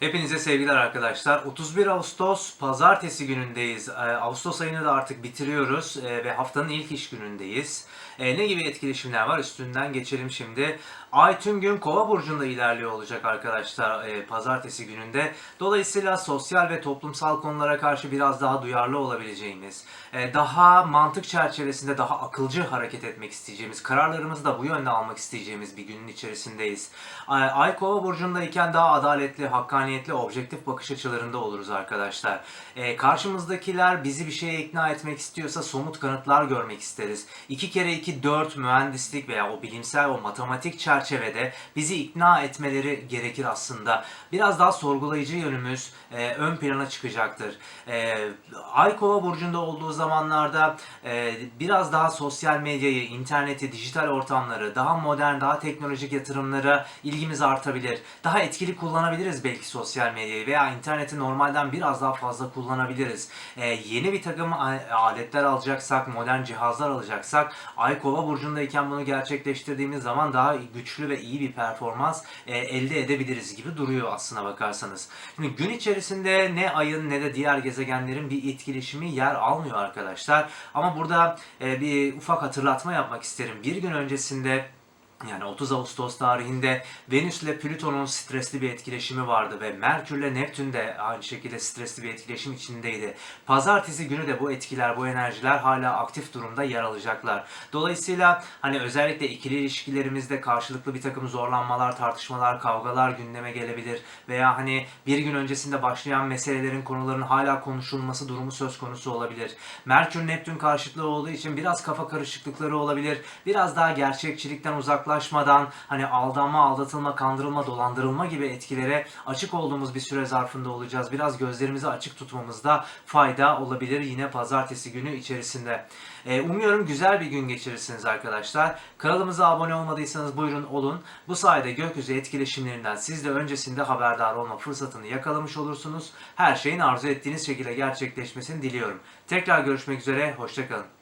Hepinize sevgiler arkadaşlar. 31 Ağustos pazartesi günündeyiz. Ee, Ağustos ayını da artık bitiriyoruz ee, ve haftanın ilk iş günündeyiz. Ee, ne gibi etkileşimler var üstünden geçelim şimdi. Ay tüm gün Kova burcunda ilerliyor olacak arkadaşlar pazartesi gününde. Dolayısıyla sosyal ve toplumsal konulara karşı biraz daha duyarlı olabileceğimiz, daha mantık çerçevesinde daha akılcı hareket etmek isteyeceğimiz, kararlarımızı da bu yönde almak isteyeceğimiz bir günün içerisindeyiz. Ay Kova burcundayken daha adaletli, hakkaniyetli, objektif bakış açılarında oluruz arkadaşlar. E, karşımızdakiler bizi bir şeye ikna etmek istiyorsa somut kanıtlar görmek isteriz. 2 kere 2 4 mühendislik veya o bilimsel o matematik çerçevede bizi ikna etmeleri gerekir aslında. Biraz daha sorgulayıcı yönümüz e, ön plana çıkacaktır. E, Ay Kova burcunda olduğu zamanlarda e, biraz daha sosyal medyayı, interneti, dijital ortamları, daha modern, daha teknolojik yatırımlara ilgimiz artabilir. Daha etkili kullanabiliriz belki sosyal medyayı veya interneti normalden biraz daha fazla kullanabiliriz. E, yeni bir takım a- aletler alacaksak, modern cihazlar alacaksak Ay Kova burcundayken bunu gerçekleştirdiğimiz zaman daha güçlü ve iyi bir performans e, elde edebiliriz gibi duruyor aslına bakarsanız. Şimdi gün içerisinde ne ayın ne de diğer gezegenlerin bir etkileşimi yer almıyor arkadaşlar. Ama burada e, bir ufak hatırlatma yapmak isterim. Bir gün öncesinde yani 30 Ağustos tarihinde Venüs ile Plüton'un stresli bir etkileşimi vardı ve Merkür ile Neptün de aynı şekilde stresli bir etkileşim içindeydi. Pazartesi günü de bu etkiler, bu enerjiler hala aktif durumda yer alacaklar. Dolayısıyla hani özellikle ikili ilişkilerimizde karşılıklı bir takım zorlanmalar, tartışmalar, kavgalar gündeme gelebilir veya hani bir gün öncesinde başlayan meselelerin, konuların hala konuşulması durumu söz konusu olabilir. Merkür Neptün karşıtlığı olduğu için biraz kafa karışıklıkları olabilir. Biraz daha gerçekçilikten uzaklaşmadan hani aldanma, aldatılma, kandırılma, dolandırılma gibi etkilere açık olduğumuz bir süre zarfında olacağız. Biraz gözlerimizi açık tutmamızda fayda olabilir yine pazartesi günü içerisinde. Ee, umuyorum güzel bir gün geçirirsiniz arkadaşlar. Kanalımıza abone olmadıysanız buyurun olun. Bu sayede gökyüzü etkileşimlerinden siz de öncesinde haberdar olma fırsatını yakalamış olursunuz. Her şeyin arzu ettiğiniz şekilde gerçekleşmesini diliyorum. Tekrar görüşmek üzere, hoşçakalın.